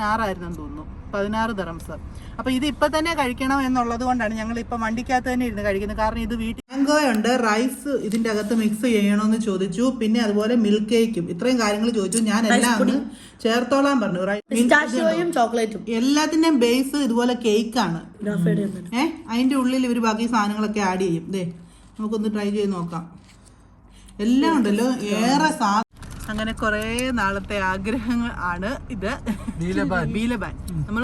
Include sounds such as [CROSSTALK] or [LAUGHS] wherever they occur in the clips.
പതിനാറായിരുന്നു തോന്നുന്നു. പതിനാറ് ദറംസ് അപ്പൊ ഇത് ഇപ്പൊ തന്നെ കഴിക്കണം എന്നുള്ളത് കൊണ്ടാണ് ഞങ്ങൾ ഇപ്പൊ വണ്ടിക്കകത്ത് തന്നെ ഇരുന്ന് കഴിക്കുന്നത്. കാരണം ഇത് വീട്ടിൽ മാംഗോ ഉണ്ട് റൈസ് ഇതിന്റെ അകത്ത് മിക്സ് ചെയ്യണമെന്ന് ചോദിച്ചു. പിന്നെ അതുപോലെ മിൽക്ക് കേക്കും ഇത്രയും കാര്യങ്ങൾ ചോദിച്ചു. ഞാൻ എല്ലാം അങ്ങ് ചേർത്തോളാൻ പറഞ്ഞു. ചോക്ലേറ്റും. എല്ലാത്തിന്റെയും ബേസ് ഇതുപോലെ കേക്കാണ് ഏ? അതിന്റെ ഉള്ളിൽ ഇവർ ബാക്കി സാധനങ്ങളൊക്കെ ആഡ് ചെയ്യും. ദേ നമുക്കൊന്ന് ട്രൈ ചെയ്ത് നോക്കാം. എല്ലാം ഉണ്ടല്ലോ. ഏറെ സാ അങ്ങനെ കുറേ നാളത്തെ ആഗ്രഹങ്ങൾ ആണ് ഇത്. ബീലബാൻ [LAUGHS] നമ്മൾ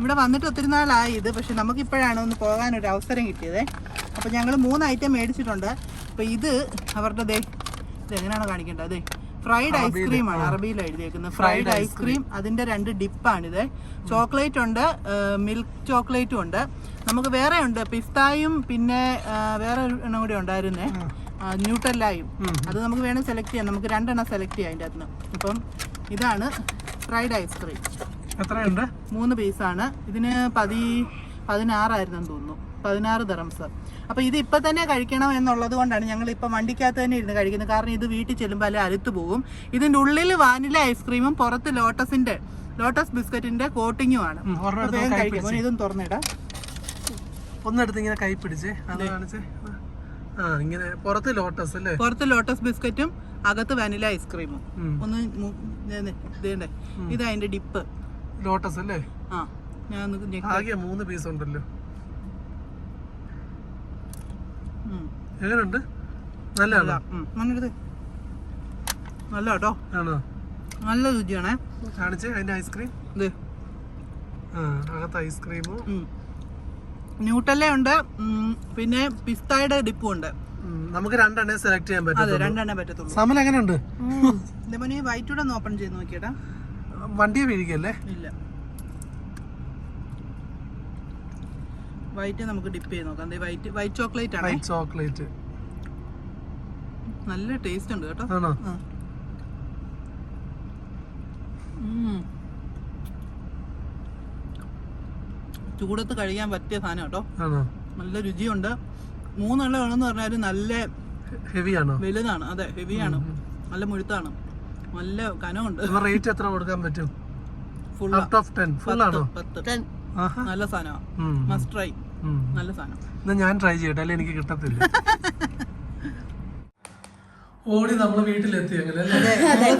ഇവിടെ വന്നിട്ട് ഒത്തിരി നാളായി ഇത് പക്ഷെ നമുക്ക് ഇപ്പോഴാണ് ഒന്ന് പോകാൻ ഒരു അവസരം കിട്ടിയത്. അപ്പൊ ഞങ്ങൾ മൂന്ന് ഐറ്റം മേടിച്ചിട്ടുണ്ട്. അപ്പൊ ഇത് അവരുടെ ദേ എങ്ങനെയാണോ കാണിക്കേണ്ടത്? അതെ ഫ്രൈഡ് ഐസ്ക്രീം ആണ് അറബിയിൽ എഴുതിയേക്കുന്നത്. Fried ice cream. അതിന്റെ രണ്ട് ഡിപ്പാണിത്. ചോക്ലേറ്റ് ഉണ്ട് മിൽക്ക് ചോക്ലേറ്റും ഉണ്ട്. നമുക്ക് വേറെ ഉണ്ട് പിസ്തായും പിന്നെ വേറെ ഒരു എണ്ണം കൂടി ഉണ്ടായിരുന്നേ. ന്യൂട്രല്ലായും അത് നമുക്ക് വേണം സെലക്ട് ചെയ്യാം. നമുക്ക് രണ്ടെണ്ണം സെലക്ട് ചെയ്യാം അതിന്റെ അകത്ത്. നിന്ന് അപ്പം ഇതാണ് ഫ്രൈഡ് ഐസ്ക്രീം എത്രയുണ്ട്? മൂന്ന് പീസാണ് ഇതിന് പതി പതിനാറായിരുന്നു തോന്നുന്നു. പതിനാറ് ദറംസ് അപ്പോൾ ഇത് ഇപ്പം തന്നെ കഴിക്കണം എന്നുള്ളത് കൊണ്ടാണ് ഞങ്ങൾ ഇപ്പം വണ്ടിക്കകത്ത് തന്നെ ഇരുന്ന് കഴിക്കുന്നത്. കാരണം ഇത് വീട്ടിൽ ചെല്ലുമ്പോൾ അല്ലെ അലുത്ത് പോകും. ഇതിന്റെ ഉള്ളിൽ വാനില ഐസ്ക്രീമും പുറത്ത് ലോട്ടസിന്റെ ലോട്ടസ് ബിസ്ക്കറ്റിന്റെ കോട്ടിങ്ങും ആണ്. ഉം, ഒരെണ്ണം അപ്പൊ വേഗം കഴിക്കാം. മോനെ ഇതും തുറന്നിടാം. ഒന്നെടുത്ത് ഇങ്ങനെ കൈ പിടിച്ചേ. അത് കാണിച്ചേ. ഇങ്ങനെ പുറത്ത് ലോട്ടസ് അല്ലേ? പുറത്ത് ലോട്ടസ് ബിസ്ക്കറ്റും അകത്ത് വനില ഐസ്ക്രീമും ഒന്ന് ഇതേണ്ടേ ഇത് അതിന്റെ ഡിപ്പ് ലോട്ടസ് അല്ലേ? ആ ഞാൻ ആകെ മൂന്ന് പീസ് ഉണ്ടല്ലോ. എങ്ങനെയുണ്ട്? നല്ലതാണോ? ഉം. നല്ല കേട്ടോ ആണോ? നല്ല രുചിയാണേ. കാണിച്ചേ അതിന്റെ ഐസ്ക്രീം അകത്ത് ഐസ്ക്രീമും. ന്യൂട്ടല്ല ഉണ്ട്. പിന്നെ പിസ്തയുടെ ഡിപ്പും ഉണ്ട്. നമുക്ക് രണ്ടെണ്ണം സെലക്ട് ചെയ്യാൻ അതെ പറ്റും രണ്ടെണ്ണേ പറ്റത്തുള്ളൂ. സമൽ എങ്ങനെയുണ്ട്? ഇതേപോലെ വൈറ്റ് കൂടെ ഒന്ന് ഓപ്പൺ ചെയ്ത് നോക്കിയേടാ വണ്ടിയെ വീഴിക്കല്ലേ? ഇല്ല. വൈറ്റ് നമുക്ക് ഡിപ്പ് ചെയ്ത് നോക്കാം. ദേ വൈറ്റ് വൈറ്റ് ചോക്ലേറ്റ് ആണ്. വൈറ്റ് ചോക്ലേറ്റ് നല്ല ടേസ്റ്റ് ഉണ്ട് കേട്ടോ. ആണോ ആ. ഉം. ചൂടത്ത് കഴിക്കാൻ പറ്റിയ സാധനം കേട്ടോ. നല്ല രുചിയുണ്ട്. മൂന്നെണ്ണം വേണമെന്ന് പറഞ്ഞാൽ നല്ല ഹെവി ആണോ വലുതാണ്. അതെ ഹെവിയാണ്. നല്ല മുഴുത്താണ്. നല്ല കനമുണ്ട് റേറ്റ് എത്ര കൊടുക്കാൻ പറ്റും? ഫുൾ ഓഫ് ടെൻ ഫുൾ ആണോ നല്ല സാധനമാണ് മസ്റ്റ് ട്രൈ നല്ല സാധനം. ഞാൻ ട്രൈ ചെയ്യട്ടെ. അല്ലെ എനിക്ക് കിട്ടത്തില്ല. ഓടി നമ്മൾ വീട്ടിലെത്തി അങ്ങനെ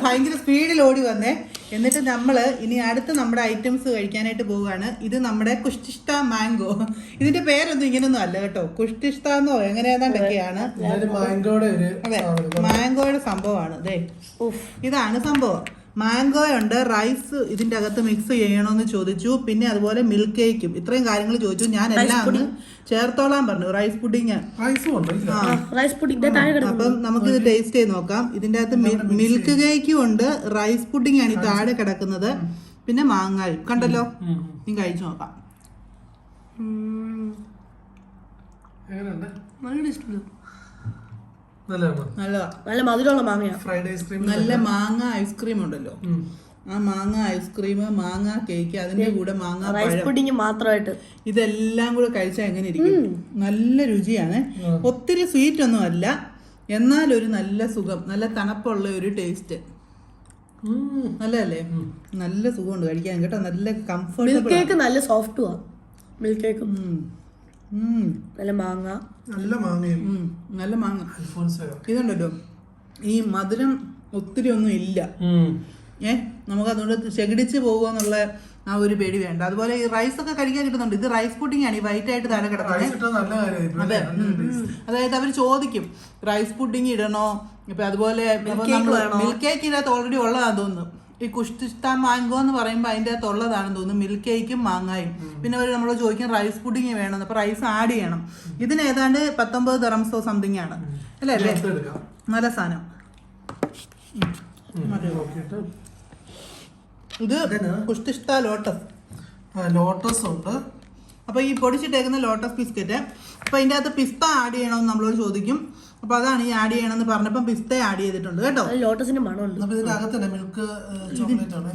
ഭയങ്കര സ്പീഡിൽ ഓടി വന്നേ. എന്നിട്ട് നമ്മൾ ഇനി അടുത്ത നമ്മുടെ ഐറ്റംസ് കഴിക്കാനായിട്ട് പോവുകയാണ്. ഇത് നമ്മുടെ കുഷ്ടിഷ്ട മാംഗോ. ഇതിന്റെ പേരൊന്നും ഇങ്ങനൊന്നും അല്ല കേട്ടോ. കുഷ്ടിഷ്ട എന്നോ ഇതൊരു മാംഗോയുടെ അതെ മാംഗോയുടെ സംഭവമാണ്. ഇതാണ് സംഭവം. മാംഗോ ഉണ്ട് റൈസ് ഇതിന്റെ അകത്ത് മിക്സ് ചെയ്യണമെന്ന് ചോദിച്ചു. പിന്നെ അതുപോലെ മിൽക്ക് കേക്കും ഇത്രയും കാര്യങ്ങൾ ചോദിച്ചു. ഞാൻ എല്ലാം ചേർത്തോളാൻ പറഞ്ഞു. റൈസ് പുഡിങ് റൈസും ഉണ്ട്? ഇല്ല. റൈസ് പുഡിംഗ് താഴെ കിടക്കുന്നു. അപ്പം നമുക്ക് ഇത് ടേസ്റ്റ് ചെയ്ത് നോക്കാം. ഇതിന്റെ അകത്ത് മിൽക്ക് കേക്കും ഉണ്ട്. റൈസ് പുഡിംഗ് ആണ് ഈ താഴെ കിടക്കുന്നത്. പിന്നെ മാങ്ങായും. കണ്ടല്ലോ. നീ കഴിച്ചു നോക്കാം. നല്ല ടേസ്റ്റ് നല്ലതാ നല്ല മധുരമുള്ള മാങ്ങ ഫ്രൈഡ് ഐസ്ക്രീം നല്ല മാങ്ങ ഐസ്ക്രീം ഉണ്ടല്ലോ. ആ മാങ്ങ ഐസ്ക്രീം മാങ്ങ കേക്ക് അതിന്റെ കൂടെ മാങ്ങ റൈസ് പുഡിംഗ് മാത്രമായിട്ട്. ഇതെല്ലാം കൂടെ കഴിച്ചാൽ എങ്ങനെ ഇരിക്കും? നല്ല രുചിയാണ്. ഒത്തിരി സ്വീറ്റ് ഒന്നും അല്ല. എന്നാൽ ഒരു നല്ല സുഖം നല്ല തണുപ്പുള്ള ഒരു ടേസ്റ്റ് നല്ലതല്ലേ? നല്ല സുഖമുണ്ട് കഴിക്കാൻ കേട്ടോ? നല്ല കംഫർട്ട് കംഫർട്ടബിൾ കേക്ക് നല്ല സോഫ്റ്റുമാണ് മിൽക്ക് കേക്ക് നല്ല മാങ്ങ. നല്ല മാങ്ങയും. നല്ല മാങ്ങ. അൽഫോൺസോ ഇതുണ്ടല്ലോ. ഈ മധുരം ഒത്തിരി ഒന്നും ഇല്ല. ഏ? നമുക്ക് അതുകൊണ്ട് ചെകിടിച്ച് പോകുക എന്നുള്ള ആ ഒരു പേടി വേണ്ട. അതുപോലെ ഈ റൈസ് ഒക്കെ കഴിക്കാൻ കിട്ടുന്നുണ്ട്. ഇത് റൈസ് പുഡിംഗ് ആണ്. ഈ വൈറ്റ് ആയിട്ട് താഴെ കിടക്കുന്നത്. അതെ. അതായത് അവർ ചോദിക്കും റൈസ് പുഡിംഗ് ഇടണോ? ഇപ്പൊ അതുപോലെ മിൽക്ക് കേക്ക് ഇതിനകത്ത് ഓൾറെഡി ഉള്ളതാണ് തോന്നുന്നു. ഈ കുഷ്ടിസ്ഥാൻ മാംഗോ എന്ന് പറയുമ്പോൾ അതിന്റെ അകത്തുള്ളതാണെന്ന് തോന്നുന്നു. മിൽക്ക് കേക്കും മാങ്ങായും. പിന്നെ അവർ നമ്മൾ ചോദിക്കും റൈസ് പുഡിങ് വേണമെന്ന്? അപ്പോൾ റൈസ് ആഡ് ചെയ്യണം. ഇതിന് ഏതാണ്ട് പത്തൊമ്പത് തെറംസോ സംതിങ് ആണ്. അല്ലേ അല്ലേ? നല്ല സാധനം. ഇത് കുഷ്ടിഷ്ട ലോട്ടസ് ലോട്ടസ് ഉണ്ട്. അപ്പൊ ഈ പൊടിച്ചിട്ടേക്കുന്ന ലോട്ടസ് ബിസ്ക്കറ്റ് അപ്പോൾ ഇതിന്റെ അകത്ത് പിസ്ത ആഡ് ചെയ്യണമെന്ന് നമ്മളോട് ചോദിക്കും. അപ്പോൾ അതാണ് ഈ ആഡ് ചെയ്യണമെന്ന് പറഞ്ഞപ്പം പിസ്ത ആഡ് ചെയ്തിട്ടുണ്ട് കേട്ടോ. ലോട്ടസിന്റെ ലോട്ടസിന്റെ മണമുണ്ട്. ഇതിന്റെ ഇതിന്റെ അകത്ത് തന്നെ മിൽക്ക്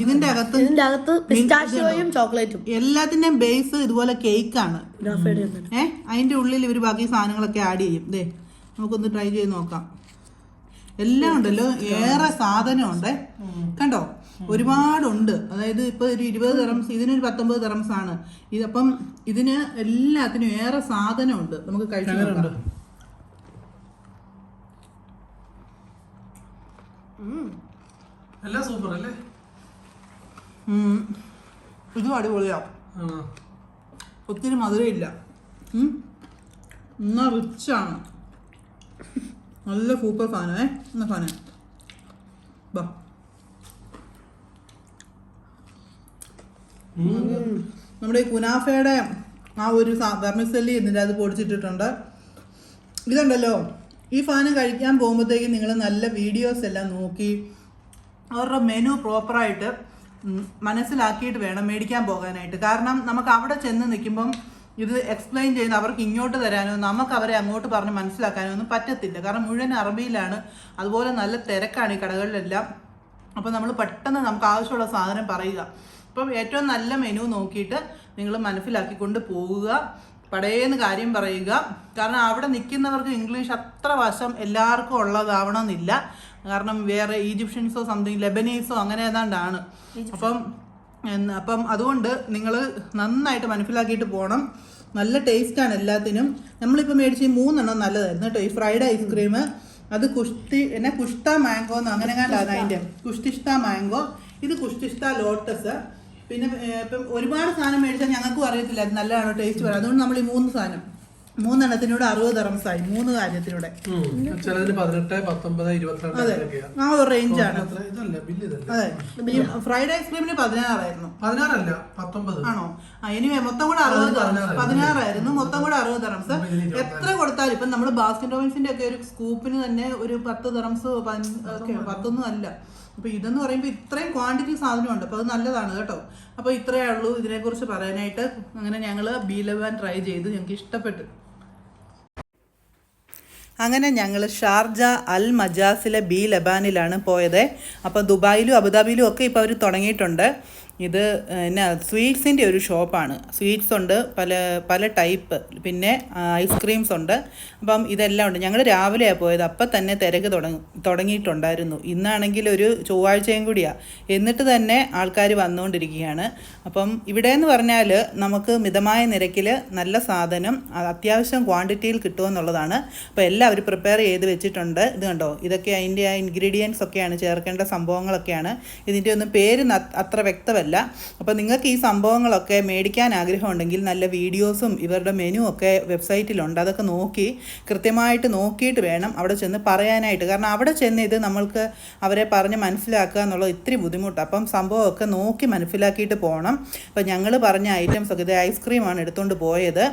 ഇതിന്റെ അകത്ത് ഇതിന്റെ അകത്ത് പിസ്റ്റാഷ്യോയും ചോക്ലേറ്റും എല്ലാത്തിന്റെയും ബേസ് ഇതുപോലെ കേക്കാണ് ഏഹ് അതിന്റെ ഉള്ളിൽ ഇവർ ബാക്കി സാധനങ്ങളൊക്കെ ആഡ് ചെയ്യും. ദേ നമുക്കൊന്ന് ട്രൈ ചെയ്ത് നോക്കാം. എല്ലാം ഉണ്ടല്ലോ. ഏറെ സാധനമുണ്ട്. കണ്ടോ? ഒരുപാടുണ്ട്. അതായത് ഇപ്പൊ ഒരു ഇരുപത് തെറംസ് ഇതിനൊരു പത്തൊമ്പത് തെറംസ് ആണ്. ഇതപ്പം ഇതിന് എല്ലാത്തിനും ഏറെ സാധനമുണ്ട്. നമുക്ക് കഴിച്ചു നോക്കാം. എല്ലാം സൂപ്പർ അല്ലേ. ഇതും അടിപൊളിയാ. ഒത്തിരി മധുരമില്ല. എന്നാ റിച്ചാണ് നല്ല സൂപ്പർ സാധനമേ എന്നാ സാധനം ബാ നമ്മുടെ ഈ കുനാഫയുടെ ആ ഒരു വെർമിസല്ലി എന്നിട്ട് അത് പൊടിച്ചിട്ടിട്ടുണ്ട്. ഇതുണ്ടല്ലോ ഈ സാധനം കഴിക്കാൻ പോകുമ്പോഴത്തേക്കും നിങ്ങൾ നല്ല വീഡിയോസ് എല്ലാം നോക്കി അവരുടെ മെനു പ്രോപ്പറായിട്ട് മനസ്സിലാക്കിയിട്ട് വേണം മേടിക്കാൻ പോകാനായിട്ട്. കാരണം നമുക്ക് അവിടെ ചെന്ന് നിൽക്കുമ്പം ഇത് എക്സ്പ്ലെയിൻ ചെയ്യുന്ന അവർക്ക് ഇങ്ങോട്ട് തരാനോ നമുക്ക് അവരെ അങ്ങോട്ട് പറഞ്ഞ് മനസ്സിലാക്കാനോ ഒന്നും പറ്റത്തില്ല. കാരണം മുഴുവൻ അറബിയിലാണ്. അതുപോലെ നല്ല തിരക്കാണ് ഈ കടകളിലെല്ലാം. അപ്പോൾ നമ്മൾ പെട്ടെന്ന് നമുക്ക് ആവശ്യമുള്ള സാധനം പറയുക. അപ്പം ഏറ്റവും നല്ല മെനു നോക്കിയിട്ട് നിങ്ങൾ മനസ്സിലാക്കിക്കൊണ്ട് പോവുക. പടയേന്ന് കാര്യം പറയുക. കാരണം അവിടെ നിൽക്കുന്നവർക്ക് ഇംഗ്ലീഷ് അത്ര വശം എല്ലാവർക്കും ഉള്ളതാവണമെന്നില്ല. കാരണം വേറെ ഈജിപ്ഷ്യൻസോ സംതിങ് ലെബനീസോ അങ്ങനെ ഏതാണ്ടാണ്. അപ്പം അപ്പം അതുകൊണ്ട് നിങ്ങൾ നന്നായിട്ട് മനസ്സിലാക്കിയിട്ട് പോകണം നല്ല ടേസ്റ്റാണ് എല്ലാത്തിനും. നമ്മളിപ്പോൾ മേടിച്ച് ഈ മൂന്നെണ്ണം നല്ലതായിരുന്നു കേട്ടോ. ഈ ഫ്രൈഡ് ഐസ്ക്രീം അത് കുഷ്ടി എന്നെ കുഷ്ത മാംഗോ എന്ന് അങ്ങനെ കണ്ടാണ് അതിന്റെ കുഷ്ടിഷ്ട മാംഗോ ഇത് കുഷ്ടിഷ്ട ലോട്ടസ് പിന്നെ ഇപ്പം ഒരുപാട് സാധനം മേടിച്ചാൽ ഞങ്ങൾക്കും അറിയത്തില്ല അത് നല്ലതാണോ ടേസ്റ്റ് പറയാം അതുകൊണ്ട് നമ്മൾ ഈ മൂന്ന് സാധനം മൂന്നെണ്ണത്തിനൂടെ അറുപത് തറമസായി മൂന്ന് കാര്യത്തിലൂടെ. ആ ഒരു റേഞ്ചാണ് അതെ. ഫ്രൈഡ് ഐസ്ക്രീമിന് പതിനാറായിരുന്നു. ആണോ? ഇനി മൊത്തം കൂടെ അറുപത് പതിനാറായിരുന്നു. മൊത്തം കൂടെ അറുപത് തറംസ്. എത്ര കൊടുത്താലും ഇപ്പം നമ്മൾ ബാസ്കിൻ റോബിൻസിന്റെ ഒക്കെ ഒരു സ്കൂപ്പിന് തന്നെ ഒരു പത്ത് തറംസ് പത്തൊന്നും അല്ല. അപ്പൊ ഇതെന്ന് പറയുമ്പോൾ ഇത്രയും ക്വാണ്ടിറ്റി സാധനമുണ്ട്. അപ്പോൾ അത് നല്ലതാണ് കേട്ടോ. അപ്പോൾ ഇത്രയേ ഉള്ളൂ ഇതിനെക്കുറിച്ച് പറയാനായിട്ട്. അങ്ങനെ ഞങ്ങൾ ബി ലെവൻ ട്രൈ ചെയ്ത് ഞങ്ങൾക്ക് ഇഷ്ടപ്പെട്ടു. അങ്ങനെ ഞങ്ങൾ ഷാർജ അൽ മജാസിലെ ബി ലബാനിലാണ് പോയത്. അപ്പോൾ ദുബായിലും അബുദാബിയിലും ഒക്കെ ഇപ്പോൾ അവർ തുടങ്ങിയിട്ടുണ്ട്. ഇത് എന്നാ സ്വീറ്റ്സിന്റെ ഒരു ഷോപ്പാണ്. സ്വീറ്റ്സ് ഉണ്ട് പല പല ടൈപ്പ്. പിന്നെ ഐസ്ക്രീംസ് ഉണ്ട്. അപ്പം ഇതെല്ലാം ഉണ്ട്. ഞങ്ങൾ രാവിലെയാണ് പോയത്. അപ്പം തന്നെ തിരക്ക് തുടങ്ങി തുടങ്ങിയിട്ടുണ്ടായിരുന്നു. ഇന്നാണെങ്കിൽ ഒരു ചൊവ്വാഴ്ചയും കൂടിയാണ് എന്നിട്ട് തന്നെ ആൾക്കാർ വന്നുകൊണ്ടിരിക്കുകയാണ് അപ്പം ഇവിടെ എന്ന് പറഞ്ഞാൽ നമുക്ക് മിതമായ നിരക്കിൽ നല്ല സാധനം അത്യാവശ്യം ക്വാണ്ടിറ്റിയിൽ കിട്ടുമെന്നുള്ളതാണ്. അപ്പോൾ എല്ലാവരും പ്രിപ്പയർ ചെയ്ത് വെച്ചിട്ടുണ്ട്. ഇത് കണ്ടോ? ഇതൊക്കെ അതിന്റെ ആ ഇൻഗ്രീഡിയൻസ് ഒക്കെയാണ് ചേർക്കേണ്ട സംഭവങ്ങളൊക്കെയാണ്. ഇതിന്റെ ഒന്നും പേര് അത്ര വ്യക്തമല്ല. അപ്പോൾ നിങ്ങൾക്ക് ഈ സംഭവങ്ങളൊക്കെ മേടിക്കാൻ ആഗ്രഹമുണ്ടെങ്കിൽ നല്ല വീഡിയോസും ഇവരുടെ മെനു ഒക്കെ വെബ്സൈറ്റിലുണ്ട് അതൊക്കെ നോക്കി കൃത്യമായിട്ട് നോക്കിയിട്ട് വേണം അവിടെ ചെന്ന് പറയാനായിട്ട്. കാരണം അവിടെ ചെന്ന് ഇത് നമ്മൾക്ക് അവരെ പറഞ്ഞ് മനസ്സിലാക്കുക എന്നുള്ളത് ഇത്തിരി ബുദ്ധിമുട്ടാണ് അപ്പം സംഭവമൊക്കെ നോക്കി മനസ്സിലാക്കിയിട്ട് പോകണം അപ്പം ഞങ്ങൾ പറഞ്ഞ ഐറ്റംസ് ഒക്കെ ഇത് ഐസ്ക്രീമാണ് എടുത്തുകൊണ്ട് പോയത്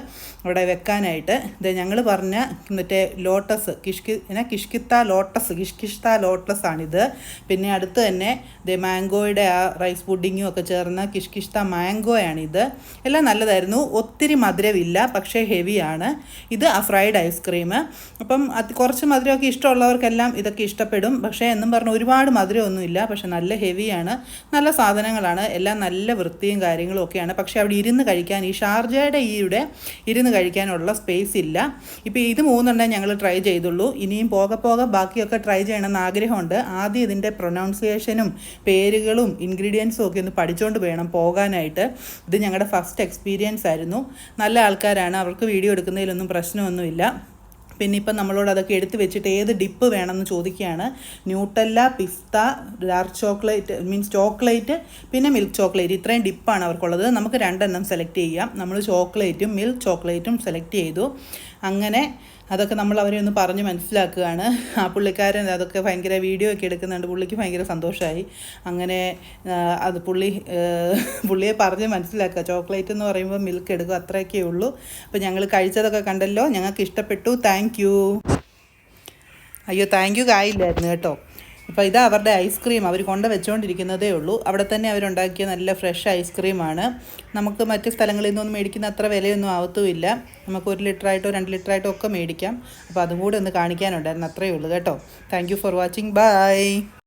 അവിടെ വെക്കാനായിട്ട്. ഇത് ഞങ്ങൾ പറഞ്ഞ മറ്റേ ലോട്ടസ് കിഷ്കി എന്നാ കിഷ്കിത്ത ലോട്ടസ് കിഷ്കിഷ്ത ലോട്ടസ് ആണിത്. പിന്നെ അടുത്ത് തന്നെ ഇത് മാംഗോയുടെ ആ റൈസ് പുഡിങ്ങും ഒക്കെ ചേർന്ന കിഷ്കിഷ്ത മാംഗോയാണിത്. എല്ലാം നല്ലതായിരുന്നു. ഒത്തിരി മധുരമില്ല പക്ഷേ ഹെവിയാണ്. ഇത് ആ ഫ്രൈഡ് ഐസ്ക്രീം അപ്പം അത് കുറച്ച് മധുരമൊക്കെ ഇഷ്ടമുള്ളവർക്കെല്ലാം ഇതൊക്കെ ഇഷ്ടപ്പെടും. പക്ഷേ എന്നും പറഞ്ഞ് ഒരുപാട് മധുരമൊന്നുമില്ല. പക്ഷെ നല്ല ഹെവിയാണ്. നല്ല സാധനങ്ങളാണ്. എല്ലാം നല്ല വൃത്തിയും കാര്യങ്ങളും ഒക്കെയാണ്. പക്ഷേ അവിടെ ഇരുന്ന് കഴിക്കാൻ ഈ ഷാർജയുടെ ഈയുടെ ഇരുന്ന് കഴിക്കാനുള്ള സ്പേസ് ഇല്ല. ഇപ്പോൾ ഇത് മൂന്നെണ്ണം ഞങ്ങൾ ട്രൈ ചെയ്തുള്ളൂ. ഇനിയും പോകെ പോകെ ബാക്കിയൊക്കെ ട്രൈ ചെയ്യണമെന്ന് ആഗ്രഹമുണ്ട്. ആദ്യം ഇതിന്റെ പ്രൊനൗൺസിയേഷനും പേരുകളും ഇൻഗ്രീഡിയൻസും ഒക്കെ ഒന്ന് പഠിച്ചുകൊണ്ട് വേണം പോകാനായിട്ട്. ഇത് ഞങ്ങളുടെ ഫസ്റ്റ് എക്സ്പീരിയൻസ് ആയിരുന്നു. നല്ല ആൾക്കാരാണ്. അവർക്ക് വീഡിയോ എടുക്കുന്നതിലൊന്നും പ്രശ്നമൊന്നുമില്ല. പിന്നെ ഇപ്പം നമ്മളോട് അതൊക്കെ എടുത്തു വെച്ചിട്ട് ഏത് ഡിപ്പ് വേണമെന്ന് ചോദിക്കുകയാണ്. Nutella pista dark chocolate means chocolate പിന്നെ മിൽക്ക് ചോക്ലേറ്റ് ഇത്രയും ഡിപ്പാണ് അവർക്കുള്ളത്. നമുക്ക് രണ്ടെണ്ണം സെലക്ട് ചെയ്യാം. നമ്മൾ ചോക്ലേറ്റും മിൽക്ക് ചോക്ലേറ്റും സെലക്ട് ചെയ്തു. അങ്ങനെ അതൊക്കെ നമ്മൾ അവരെ ഒന്ന് പറഞ്ഞ് മനസ്സിലാക്കുകയാണ്. ആ പുള്ളിക്കാരൻ അതൊക്കെ ഭയങ്കര വീഡിയോ ഒക്കെ എടുക്കുന്നുണ്ട്. പുള്ളിക്ക് ഭയങ്കര സന്തോഷമായി അങ്ങനെ അത് പുള്ളി പുള്ളിയെ പറഞ്ഞ് മനസ്സിലാക്കുക. ചോക്ലേറ്റ് എന്ന് പറയുമ്പോൾ മിൽക്ക് എടുക്കുക അത്രയൊക്കെ ഉള്ളൂ. അപ്പോൾ ഞങ്ങൾ കഴിച്ചതൊക്കെ കണ്ടല്ലോ. ഞങ്ങൾക്ക് ഇഷ്ടപ്പെട്ടു. Thank you. അയ്യോ താങ്ക് യു കായില്ലായിരുന്നു കേട്ടോ. അപ്പോൾ ഇതാ അവരുടെ ഐസ്ക്രീം അവർ കൊണ്ട് വെച്ചുകൊണ്ടിരിക്കുന്നതേ ഉള്ളൂ. അവിടെ തന്നെ അവരുണ്ടാക്കിയ നല്ല ഫ്രഷ് ഐസ്ക്രീമാണ് നമുക്ക് മറ്റ് സ്ഥലങ്ങളിൽ നിന്നൊന്നും മേടിക്കുന്ന അത്ര വിലയൊന്നും ആവത്തുമില്ല. നമുക്ക് ഒരു ലിറ്ററായിട്ടോ രണ്ട് ലിറ്ററായിട്ടോ ഒക്കെ മേടിക്കാം. അപ്പോൾ അതും കൂടെ ഒന്ന് കാണിക്കാനുണ്ടായിരുന്നു. അത്രയേ ഉള്ളൂ കേട്ടോ. Thank for watching. ബൈ.